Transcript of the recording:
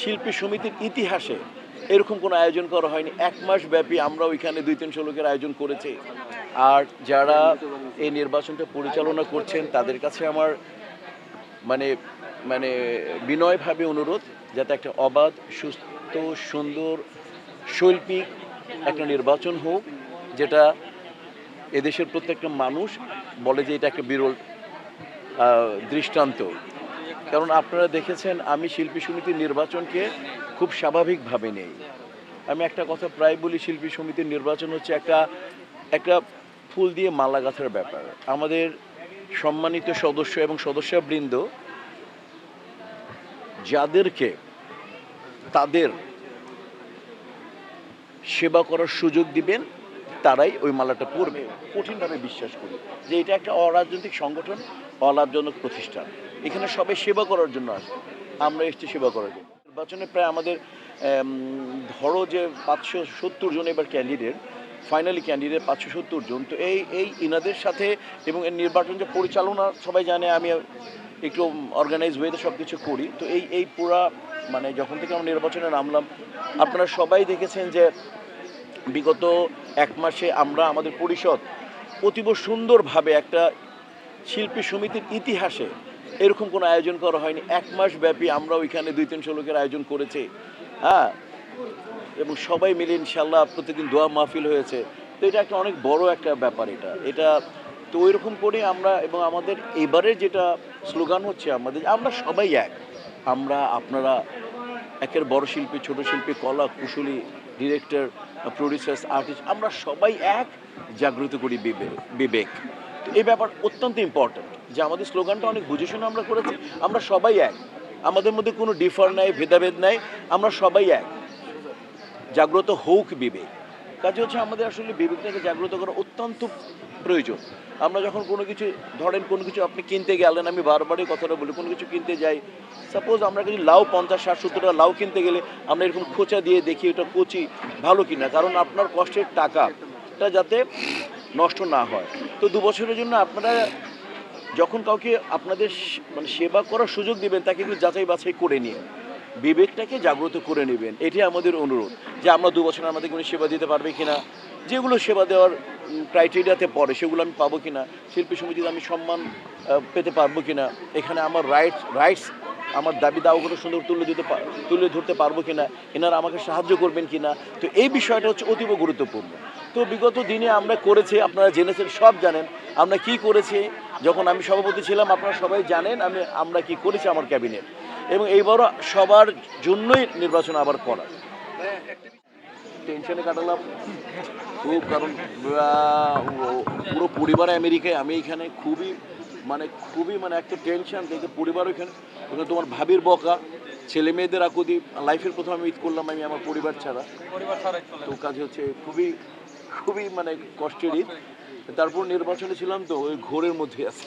শিল্পী সমিতির ইতিহাসে এরকম কোনো আয়োজন করা হয়নি। এক মাস ব্যাপী আমরা ওইখানে দুই, তিনশো লোকের আয়োজন করেছি। আর যারা এই নির্বাচনটা পরিচালনা করছেন, তাদের কাছে আমার মানে মানে বিনয়ভাবে অনুরোধ যাতে একটা অবাধ, সুস্থ, সুন্দর, শৈল্পিক একটা নির্বাচন হোক, যেটা এদেশের প্রত্যেকটা মানুষ বলে যে এটা একটা বিরল দৃষ্টান্ত। কারণ আপনারা দেখেছেন আমি শিল্পী সমিতির নির্বাচনকে খুব স্বাভাবিকভাবে নেই। আমি একটা কথা প্রায় বলি, শিল্পী সমিতির নির্বাচন হচ্ছে একটা একটা ফুল দিয়ে মালা গাঁথার ব্যাপার। আমাদের সম্মানিত সদস্য এবং সদস্যবৃন্দ যাদেরকে তাদের সেবা করার সুযোগ দিবেন তারাই ওই মালাটা পরবে। কঠিনভাবে বিশ্বাস করি যে এটা একটা অরাজনৈতিক সংগঠন, অলাভজনক প্রতিষ্ঠান। এখানে সবাই সেবা করার জন্য আসে আমরা এসেছি সেবা করার জন্য। নির্বাচনে প্রায় আমাদের ধরো যে পাঁচশো সত্তর জন এবার ক্যান্ডিডেট ফাইনালি ক্যান্ডিডেট পাঁচশো সত্তর জন। তো এই এই ইনাদের সাথে এবং এর নির্বাচন যে পরিচালনা সবাই জানে, আমি একটু অর্গানাইজ ওয়েতে সব কিছু করি। তো এই এই পুরা মানে যখন থেকে আমরা নির্বাচনে নামলাম, আপনারা সবাই দেখেছেন যে বিগত এক মাসে আমরা আমাদের পরিষদ অতীব সুন্দরভাবে একটা শিল্পী সমিতির ইতিহাসে এরকম কোনো আয়োজন করা হয়নি। এক মাস ব্যাপী আমরা ওইখানে দুই তিনশো লোকের আয়োজন করেছি। হ্যাঁ? এবং সবাই মিলে ইনশাল্লাহ প্রতিদিন দোয়া মাহফিল হয়েছে। তো এটা একটা অনেক বড় একটা ব্যাপার এটা। এটা তো ওইরকম করে আমরা এবং আমাদের এবারে যেটা স্লোগান হচ্ছে আমাদের, আমরা সবাই এক। আমরা আপনারা একের বড় শিল্পী, ছোট শিল্পী, কলা, কুশলী, ডিরেক্টর প্রডিউসার্স আর্টিস্ট আমরা সবাই এক, জাগ্রত করি বিবে- বিবেক। এই ব্যাপার অত্যন্ত ইম্পর্ট্যান্ট যে আমাদের স্লোগানটা অনেক বুঝে শুনে আমরা করেছি, আমরা সবাই এক। আমাদের মধ্যে কোনো ডিফার নাই, ভেদাভেদ নাই, আমরা সবাই এক। জাগ্রত হোক বিবেক। কাজে হচ্ছে আমাদের আসলে বিবেকটাকে জাগ্রত করা অত্যন্ত প্রয়োজন। আমরা যখন কোনো কিছু, ধরেন কোনো কিছু আপনি কিনতে গেলেন, আমি বারবারই কথাটা বলি, কোনো কিছু কিনতে যাই সাপোজ আমরা কিছু লাউ পঞ্চাশ, ষাট, সত্তর টাকা লাউ কিনতে গেলে আমরা এরকম খোঁচা দিয়ে দেখি ওটা কচি ভালো কিনা, কারণ আপনার কষ্টের টাকাটা যাতে নষ্ট না হয়। তো দু বছরের জন্য আপনারা যখন কাউকে আপনাদের মানে সেবা করার সুযোগ দিবেন, তাকে একটু যাচাই বাছাই করে নিয়ে বিবেকটাকে জাগ্রত করে নেবেন। এটাই আমাদের অনুরোধ যে আমরা দু বছর আমাদের কোনো সেবা দিতে পারবে কিনা, যেগুলো সেবা দেওয়ার ক্রাইটেরিয়াতে পড়ে, সেগুলো আমি পাবো কিনা, শিল্পী সমিতিতে আমি সম্মান পেতে পারব কিনা, এখানে আমার রাইটস রাইটস আমার দাবি দাওয়াগুলো সুন্দর তুলে দিতে তুলে ধরতে পারব কিনা, এনারা আমাকে সাহায্য করবেন কিনা, তো এই বিষয়টা হচ্ছে অতীব গুরুত্বপূর্ণ। তো বিগত দিনে আমরা করেছি, আপনারা জেনেছেন, সব জানেন, আমরা কি করেছি, যখন আমি সভাপতি ছিলাম, আপনারা সবাই জানেন, আমি, আমরা কি করেছি আমার ক্যাবিনেট। এবং এইবারও সবার জন্যই নির্বাচন আবার করা টেনশনে কাটালাম। খুব কারণ পুরো পরিবার আমেরিকায় আমি এখানে খুবই মানে খুবই মানে একটা টেনশন দেখে পরিবার ওইখানে ওখানে তোমার ভাবির বকা ছেলে মেয়েদের আকুতি লাইফের প্রথম আমি ঈদ করলাম আমি আমার পরিবার ছাড়া। তো কাজ হচ্ছে খুবই খুবই মানে কষ্টের ঈদ। তারপর নির্বাচনে ছিলাম তো ওই ঘোরের মধ্যে আছে।